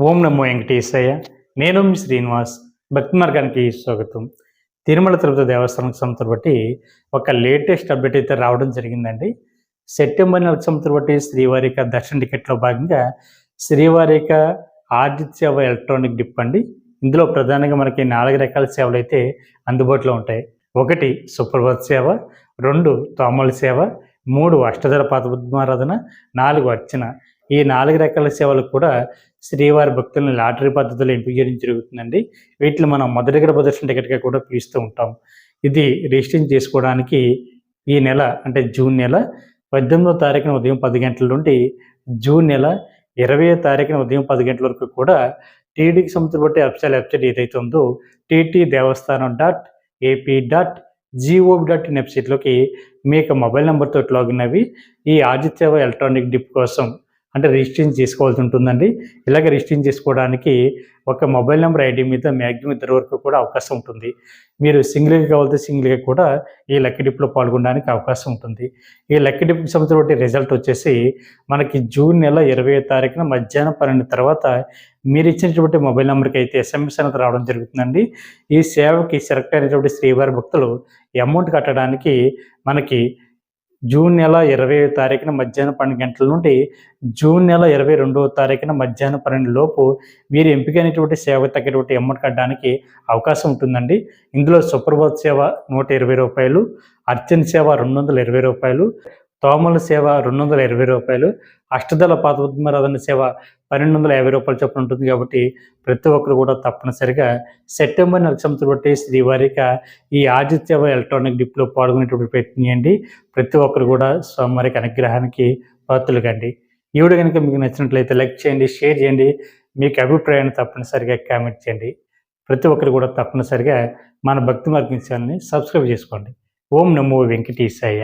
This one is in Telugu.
ఓం నమో వెంకటేశయ్య. నేను మీ శ్రీనివాస్. భక్తి మార్గానికి స్వాగతం. తిరుమల తిరుపతి దేవస్థానం సంవత్సరం బట్టి ఒక లేటెస్ట్ అప్డేట్ అయితే రావడం జరిగిందండి. సెప్టెంబర్ నెల సంవత్సరం బట్టి శ్రీవారిక దర్శన టికెట్లో భాగంగా శ్రీవారిక యొక్క ఆర్జిత్ సేవ ఎలక్ట్రానిక్ డిప్ అండి. ఇందులో ప్రధానంగా మనకి నాలుగు రకాల సేవలు అయితే అందుబాటులో ఉంటాయి. ఒకటి సుప్రభాత్ సేవ రెండు తోమల సేవ మూడు అష్టధర పాదపద్మారాధన నాలుగు అర్చన. ఈ నాలుగు రకాల సేవలు కూడా శ్రీవారి భక్తులను లాటరీ పద్ధతిలో ఎంపిక చేయడం జరుగుతుందండి. వీటిని మనం మొదటి గర్భ ప్రదర్శన టికెట్గా కూడా పిలుస్తూ ఉంటాం. ఇది రిజిస్ట్రేషన్ చేసుకోవడానికి ఈ నెల అంటే జూన్ నెల పద్దెనిమిదో తారీఖున ఉదయం పది గంటల నుండి జూన్ నెల ఇరవై తారీఖున ఉదయం పది గంటల వరకు కూడా టీడీకి సంబంధించిన వెబ్సైట్ వెబ్సైట్ ఏదైతే ఉందో TT Devasthanam dot AP dot GOB dot in వెబ్సైట్లోకి మీ యొక్క మొబైల్ నెంబర్తో లాగిన్ అవి ఈ ఆదిత్యవ ఎలక్ట్రానిక్ డిప్ కోసం అంటే రిజిస్ట్రేషన్ చేసుకోవాల్సి ఉంటుందండి. ఇలాగ రిజిస్ట్రేషన్ చేసుకోవడానికి ఒక మొబైల్ నెంబర్ ఐడి మీద మ్యాక్సిమం ఇద్దరు వరకు కూడా అవకాశం ఉంటుంది. మీరు సింగిల్గా కావాలంటే సింగిల్గా కూడా ఈ లక్కీ డిప్లో పాల్గొనడానికి అవకాశం ఉంటుంది. ఈ లక్కీ డిప్కి సంబంధించిన రిజల్ట్ వచ్చేసి మనకి జూన్ నెల ఇరవై తారీఖున మధ్యాహ్నం పన్నెండు తర్వాత మీరు ఇచ్చినటువంటి మొబైల్ నెంబర్కి అయితే ఎస్ఎంఎస్ అనేది రావడం జరుగుతుందండి. ఈ సేవకి సెలెక్ట్ అయినటువంటి శ్రీవారి భక్తులు అమౌంట్ కట్టడానికి మనకి జూన్ నెల ఇరవై తారీఖున మధ్యాహ్నం పన్నెండు గంటల నుండి జూన్ నెల ఇరవై రెండవ తారీఖున మధ్యాహ్నం పన్నెండు లోపు మీరు ఎంపికైనటువంటి సేవ తగ్గటువంటి అమౌంట్ కట్టడానికి అవకాశం ఉంటుందండి. ఇందులో సుప్రభాత్ సేవ నూట ఇరవై రూపాయలు అర్చన సేవ రెండు వందల ఇరవై రూపాయలు తోమల సేవ రెండు వందల ఇరవై రూపాయలు అష్టదళ పాదపద్మరాధన సేవ పన్నెండు వందల యాభై రూపాయలు చొప్పున ఉంటుంది కాబట్టి ప్రతి ఒక్కరు కూడా తప్పనిసరిగా సెప్టెంబర్ నక్షత్రం బట్టి శ్రీవారిక ఈ ఆదిత్య ఎలక్ట్రానిక్ డిప్లో పాల్గొనేటువంటి ప్రయత్నం చేయండి. ప్రతి ఒక్కరు కూడా స్వామివారికి అనుగ్రహానికి పాత్రలు కండి ఈ వీడియో కనుక మీకు నచ్చినట్లయితే లైక్ చేయండి షేర్ చేయండి మీకు అభిప్రాయాన్ని తప్పనిసరిగా కామెంట్ చేయండి. ప్రతి ఒక్కరు కూడా తప్పనిసరిగా మన భక్తి మార్గం ఛానల్ని సబ్స్క్రైబ్ చేసుకోండి. ఓం నమో వెంకటేశాయ.